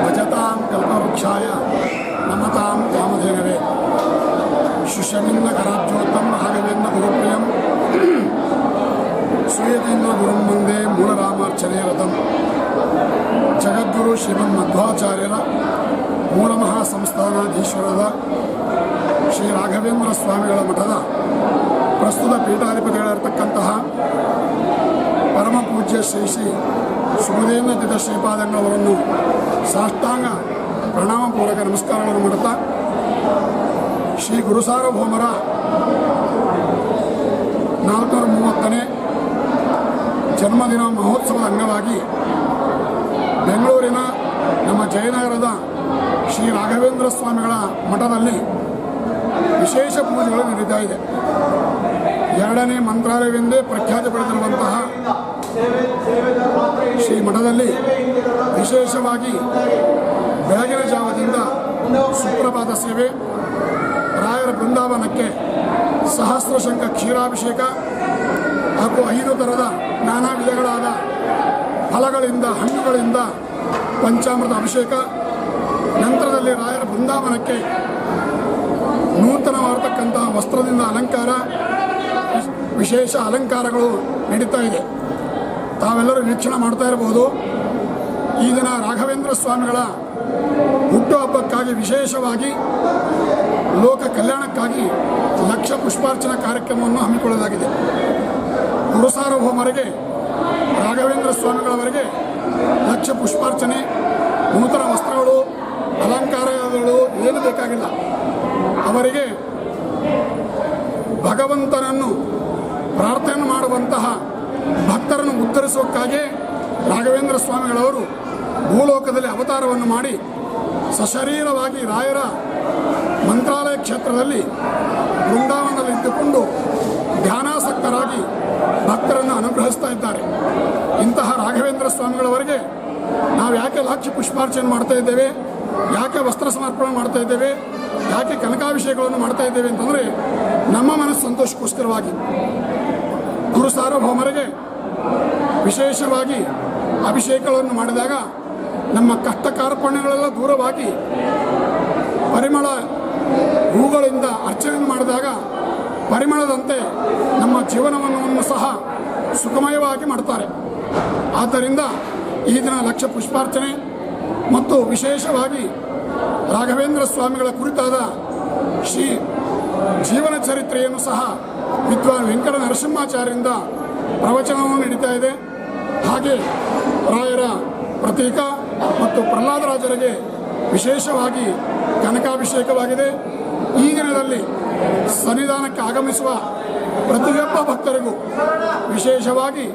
ಭಜತಾಂ ಕಲ್ಪವೃಕ್ಷಾಯ ನಮತಾಂ ಕಾಮಧೇನವೇ ಶಿಷ್ಯಮಿಂದ ಕರಾಬ್ಜೋತ್ತಂ ರಾಘವೇಂದ್ರ ಗುರುಪ್ರಿಯಂ ಶ್ರೀಯತೀಂದ್ರ ಗುರುಂ ಮುಂದೆ ಮೂಲರಾಮಾರ್ಚನೆಯ ರಥಂ ಜಗದ್ಗುರು ಶ್ರೀಮನ್ ಮಧ್ವಾಚಾರ್ಯರ ಮೂಲ ಮಹಾಸಂಸ್ಥಾನಾಧೀಶ್ವರದ ಶ್ರೀ ರಾಘವೇಂದ್ರ ಸ್ವಾಮಿಗಳ ಮಠದ ಪ್ರಸ್ತುತ ಪೀಠಾಧಿಪತಿಗಳಿರ್ತಕ್ಕಂತಹ ಪರಮ ಪೂಜ್ಯ ಶ್ರೀ ಶ್ರೀ ತೀರ್ಥ ಶ್ರೀಪಾದಂಗಳವರನ್ನು ಸಾಷ್ಟಾಂಗ ಪ್ರಣಾಮಪೂರ್ವಕ ನಮಸ್ಕಾರಗಳನ್ನು ಮಾಡುತ್ತಾ ಶ್ರೀ ಗುರುಸಾರ್ವಭೌಮರ ನಾಲ್ಕುನೂರ ಮೂವತ್ತನೇ ಜನ್ಮದಿನ ಮಹೋತ್ಸವದ ಅಂಗವಾಗಿ ಬೆಂಗಳೂರಿನ ನಮ್ಮ ಜಯನಗರದ ಶ್ರೀ ರಾಘವೇಂದ್ರ ಸ್ವಾಮಿಗಳ ಮಠದಲ್ಲಿ ವಿಶೇಷ ಪೂಜೆಗಳು ನಡೀತಾ ಇದೆ. ಎರಡನೇ ಮಂತ್ರಾಲಯವೆಂದೇ ಪ್ರಖ್ಯಾತಿ ಪಡೆದಿರುವಂತಹ ಶ್ರೀ ಮಠದಲ್ಲಿ ವಿಶೇಷವಾಗಿ ಬೆಳಗಿನ ಜಾವದಿಂದ ಸುಪ್ರಭಾತ ಸೇವೆ, ರಾಯರ ಬೃಂದಾವನಕ್ಕೆ ಸಹಸ್ರಶಂಕ ಕ್ಷೀರಾಭಿಷೇಕ ಹಾಗೂ ಐದು ಥರದ ನಾನಾ ವಿಧಗಳಾದ ಫಲಗಳಿಂದ, ಹಣ್ಣುಗಳಿಂದ ಪಂಚಾಮೃತ ಅಭಿಷೇಕ, ನಂತರದಲ್ಲಿ ರಾಯರ ಬೃಂದಾವನಕ್ಕೆ ನೂತನವಾಗಿರ್ತಕ್ಕಂತಹ ವಸ್ತ್ರದಿಂದ ಅಲಂಕಾರ ವಿಶೇಷ ಅಲಂಕಾರಗಳು ನಡೀತಾ ಇದೆ. ತಾವೆಲ್ಲರೂ ವೀಕ್ಷಣೆ ಮಾಡ್ತಾ ಇರಬಹುದು. ಈ ದಿನ ರಾಘವೇಂದ್ರ ಸ್ವಾಮಿಗಳ ಹುಟ್ಟುಹಬ್ಬಕ್ಕಾಗಿ ವಿಶೇಷವಾಗಿ ಲೋಕ ಕಲ್ಯಾಣಕ್ಕಾಗಿ ಲಕ್ಷ ಪುಷ್ಪಾರ್ಚನಾ ಕಾರ್ಯಕ್ರಮವನ್ನು ಹಮ್ಮಿಕೊಳ್ಳಲಾಗಿದೆ. ಗುರುಸಾರ್ವಭೌಮರಿಗೆ ರಾಘವೇಂದ್ರ ಸ್ವಾಮಿಗಳವರಿಗೆ ಲಕ್ಷ ಪುಷ್ಪಾರ್ಚನೆ, ನೂತನ ವಸ್ತ್ರಗಳು, ಅಲಂಕಾರಗಳು ಏನು ಬೇಕಾಗಿಲ್ಲ. ಅವರಿಗೆ ಭಗವಂತನನ್ನು ಪ್ರಾರ್ಥನೆ ಮಾಡುವಂತಹ ಭಕ್ತರನ್ನು ಉತ್ತರಿಸೋಕ್ಕಾಗಿ ರಾಘವೇಂದ್ರ ಸ್ವಾಮಿಗಳವರು ಭೂಲೋಕದಲ್ಲಿ ಅವತಾರವನ್ನು ಮಾಡಿ ಸಶರೀರವಾಗಿ ರಾಯರ ಮಂತ್ರಾಲಯ ಕ್ಷೇತ್ರದಲ್ಲಿ ಬೃಂದಾವನದಲ್ಲಿ ಇದ್ದುಕೊಂಡು ಧ್ಯಾನಾಸಕ್ತರಾಗಿ ಭಕ್ತರನ್ನು ಅನುಗ್ರಹಿಸ್ತಾ ಇದ್ದಾರೆ. ಇಂತಹ ರಾಘವೇಂದ್ರ ಸ್ವಾಮಿಗಳವರಿಗೆ ನಾವು ಯಾಕೆ ಲಾಕ್ಷಿ ಪುಷ್ಪಾರ್ಚನೆ ಮಾಡ್ತಾ ಇದ್ದೇವೆ? ಯಾಕೆ ವಸ್ತ್ರ ಸಮರ್ಪಣೆ ಮಾಡ್ತಾ ಇದ್ದೇವೆ? ಯಾಕೆ ಕನಕಾಭಿಷೇಕವನ್ನು ಮಾಡ್ತಾ ಇದ್ದೇವೆ ಅಂತಂದರೆ ನಮ್ಮ ಮನಸ್ಸು ಸಂತೋಷಕ್ಕೋಸ್ಕರವಾಗಿ. ಗುರು ಸಾರ್ವಭೌಮರಿಗೆ ವಿಶೇಷವಾಗಿ ಅಭಿಷೇಕಗಳನ್ನು ಮಾಡಿದಾಗ ನಮ್ಮ ಕಷ್ಟ ಕಾರ್ಪಣ್ಯಗಳೆಲ್ಲ ದೂರವಾಗಿ ಪರಿಮಳ ಹೂಗಳಿಂದ ಅರ್ಚನೆ ಮಾಡಿದಾಗ ಪರಿಮಳದಂತೆ ನಮ್ಮ ಜೀವನವನ್ನು ಸಹ ಸುಖಮಯವಾಗಿ ಮಾಡ್ತಾರೆ. ಆದ್ದರಿಂದ ಈ ದಿನ ಲಕ್ಷ ಪುಷ್ಪಾರ್ಚನೆ ಮತ್ತು ವಿಶೇಷವಾಗಿ ರಾಘವೇಂದ್ರ ಸ್ವಾಮಿಗಳ ಕುರಿತಾದ ಶ್ರೀ ಜೀವನ ಚರಿತ್ರೆಯನ್ನು ಸಹ ವಿದ್ವಾನ್ ವೆಂಕಟ ನರಸಿಂಹಾಚಾರ್ಯರಿಂದ ಪ್ರವಚನವನ್ನು ನಡೀತಾ ಇದೆ. ಹಾಗೆ ರಾಯರ ಪ್ರತೀಕ ಮತ್ತು ಪ್ರಹ್ಲಾದರಾಜರಿಗೆ ವಿಶೇಷವಾಗಿ ಕನಕಾಭಿಷೇಕವಾಗಿದೆ. ಈ ದಿನದಲ್ಲಿ ಸನ್ನಿಧಾನಕ್ಕೆ ಆಗಮಿಸುವ ಪ್ರತಿಯೊಬ್ಬ ಭಕ್ತರಿಗೂ ವಿಶೇಷವಾಗಿ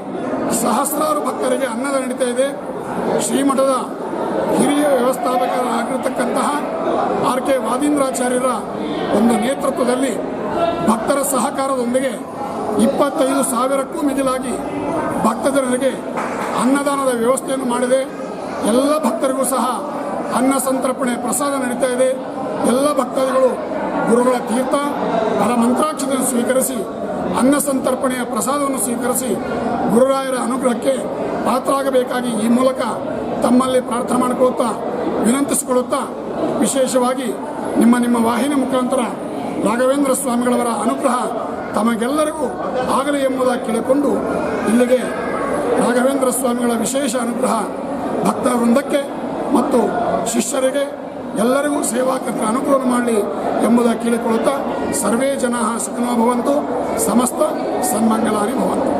ಸಹಸ್ರಾರು ಭಕ್ತರಿಗೆ ಅನ್ನದ ನಡೀತಾ ಇದೆ. ಶ್ರೀಮಠದ ಆರ್ ಕೆ. ವಾದೀಂದ್ರಾಚಾರ್ಯರ ಒಂದು ನೇತೃತ್ವದಲ್ಲಿ ಭಕ್ತರ ಸಹಕಾರದೊಂದಿಗೆ ಇಪ್ಪತ್ತೈದು ಸಾವಿರಕ್ಕೂ ಮಿಗಿಲಾಗಿ ಭಕ್ತಜನರಿಗೆ ಅನ್ನದಾನದ ವ್ಯವಸ್ಥೆಯನ್ನು ಮಾಡಿದೆ. ಎಲ್ಲ ಭಕ್ತರಿಗೂ ಸಹ ಅನ್ನ ಸಂತರ್ಪಣೆ ಪ್ರಸಾದ ನಡೀತಾ ಇದೆ. ಎಲ್ಲ ಭಕ್ತಾದಿಗಳು ಗುರುಗಳ ತೀರ್ಥ ಅದರ ಮಂತ್ರಾಕ್ಷತೆಯನ್ನು ಸ್ವೀಕರಿಸಿ ಅನ್ನ ಸಂತರ್ಪಣೆಯ ಪ್ರಸಾದವನ್ನು ಸ್ವೀಕರಿಸಿ ಗುರುರಾಯರ ಅನುಗ್ರಹಕ್ಕೆ ಪಾತ್ರರಾಗಬೇಕಾಗಿ ಈ ಮೂಲಕ ತಮ್ಮಲ್ಲಿ ಪ್ರಾರ್ಥನೆ ಮಾಡಿಕೊಳ್ಳುತ್ತಾ ವಿನಂತಿಸಿಕೊಳ್ಳುತ್ತಾ ವಿಶೇಷವಾಗಿ ನಿಮ್ಮ ನಿಮ್ಮ ವಾಹಿನಿ ಮುಖಾಂತರ ರಾಘವೇಂದ್ರ ಸ್ವಾಮಿಗಳವರ ಅನುಗ್ರಹ ತಮಗೆಲ್ಲರಿಗೂ ಆಗಲಿ ಎಂಬುದಾಗಿ ಕೇಳಿಕೊಂಡು ಇಲ್ಲಿಗೆ ರಾಘವೇಂದ್ರ ಸ್ವಾಮಿಗಳ ವಿಶೇಷ ಅನುಗ್ರಹ ಭಕ್ತ ವೃಂದಕ್ಕೆ ಮತ್ತು ಶಿಷ್ಯರಿಗೆ ಎಲ್ಲರಿಗೂ ಸೇವಾಕರ್ತರ ಅನುಕೂಲ ಮಾಡಲಿ ಎಂಬುದಾಗಿ ಕೇಳಿಕೊಳ್ಳುತ್ತಾ ಸರ್ವೇ ಜನ ಸುಖನೋ ಭವಂತು. ಸಮಸ್ತ ಸನ್ಮಂಗಲಾನಿ ಭವಂತು.